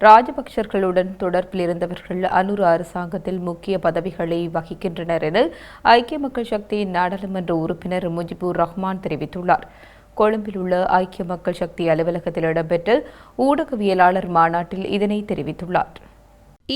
ராஜபக்சர்களுடன் தொடர்பில் இருந்தவர்கள் அனுர அரசாங்கத்தில் முக்கிய பதவிகளை வகிக்கின்றனர் என ஐக்கிய மக்கள் சக்தியின் நாடாளுமன்ற உறுப்பினர் முஜிபுர் ரஹ்மான் தெரிவித்துள்ளார். கொழும்பில் உள்ள ஐக்கிய மக்கள் சக்தி அலுவலகத்தில் இடம்பெற்ற ஊடகவியலாளர் மாநாட்டில் இதனை தெரிவித்துள்ளார்.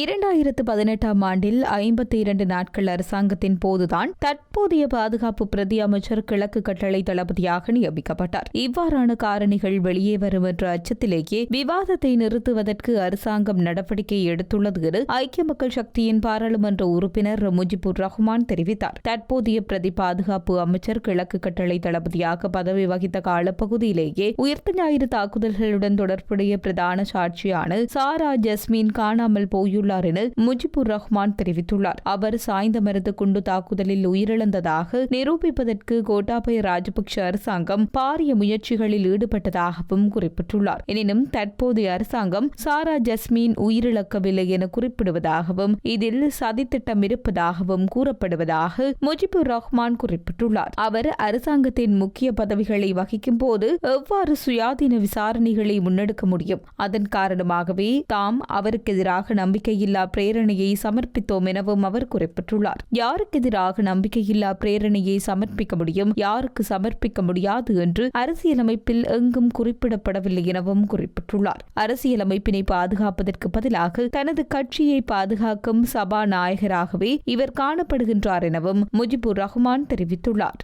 இரண்டாயிரத்து பதினெட்டாம் ஆண்டில் ஐம்பத்தி இரண்டு நாட்கள் அரசாங்கத்தின் போதுதான் தற்போதைய பாதுகாப்பு பிரதி அமைச்சர் கிழக்கு கட்டளை தளபதியாக நியமிக்கப்பட்டார். இவ்வாறான காரணிகள் வெளியே வரும் என்ற அச்சத்திலேயே விவாதத்தை நிறுத்துவதற்கு அரசாங்கம் நடவடிக்கை எடுத்துள்ளது என ஐக்கிய மக்கள் சக்தியின் பாராளுமன்ற உறுப்பினர் முஜிபுர் ரஹ்மான் தெரிவித்தார். தற்போதைய பிரதி பாதுகாப்பு அமைச்சர் கிழக்கு கட்டளை தளபதியாக பதவி வகித்த காலப்பகுதியிலேயே உயிர்த்த ஞாயிறு தாக்குதல்களுடன் தொடர்புடைய பிரதான சாட்சியான சாரா ஜஸ்மீன் காணாமல் போயுள்ள உள்ளார் என முஜிபுர் ரஹ்மான் தெரிவித்துள்ளார். அவர் சாய்ந்த மருந்து குண்டு தாக்குதலில் உயிரிழந்ததாக நிரூபிப்பதற்கு கோட்டாபய ராஜபக்ஷ அரசாங்கம் பாரிய முயற்சிகளில் ஈடுபட்டதாகவும் குறிப்பிட்டுள்ளார். எனினும் தற்போதைய அரசாங்கம் சாரா ஜஸ்மீன் உயிரிழக்கவில்லை என குறிப்பிடுவதாகவும் இதில் சதித்திட்டம் இருப்பதாகவும் கூறப்படுவதாக முஜிபுர் ரஹ்மான் குறிப்பிட்டுள்ளார். அவர் அரசாங்கத்தின் முக்கிய பதவிகளை வகிக்கும் போது எவ்வாறு சுயாதீன விசாரணைகளை முன்னெடுக்க முடியும்? அதன் காரணமாகவே தாம் அவருக்கு எதிராக நம்பிக்கை நம்பிக்கையில்லா பிரேரணையை சமர்ப்பித்தோம் எனவும் அவர் குறிப்பிட்டுள்ளார். யாருக்கு எதிராக நம்பிக்கையில்லா பிரேரணையை சமர்ப்பிக்க முடியும்? யாருக்கு சமர்ப்பிக்க முடியாது என்று அரசியலமைப்பில் எங்கும் குறிப்பிடப்படவில்லை எனவும் குறிப்பிட்டுள்ளார். அரசியலமைப்பினை பாதுகாப்பதற்கு பதிலாக தனது கட்சியை பாதுகாக்கும் சபாநாயகராகவே இவர் காணப்படுகின்றார் எனவும் முஜிபுர் ரஹ்மான் தெரிவித்துள்ளார்.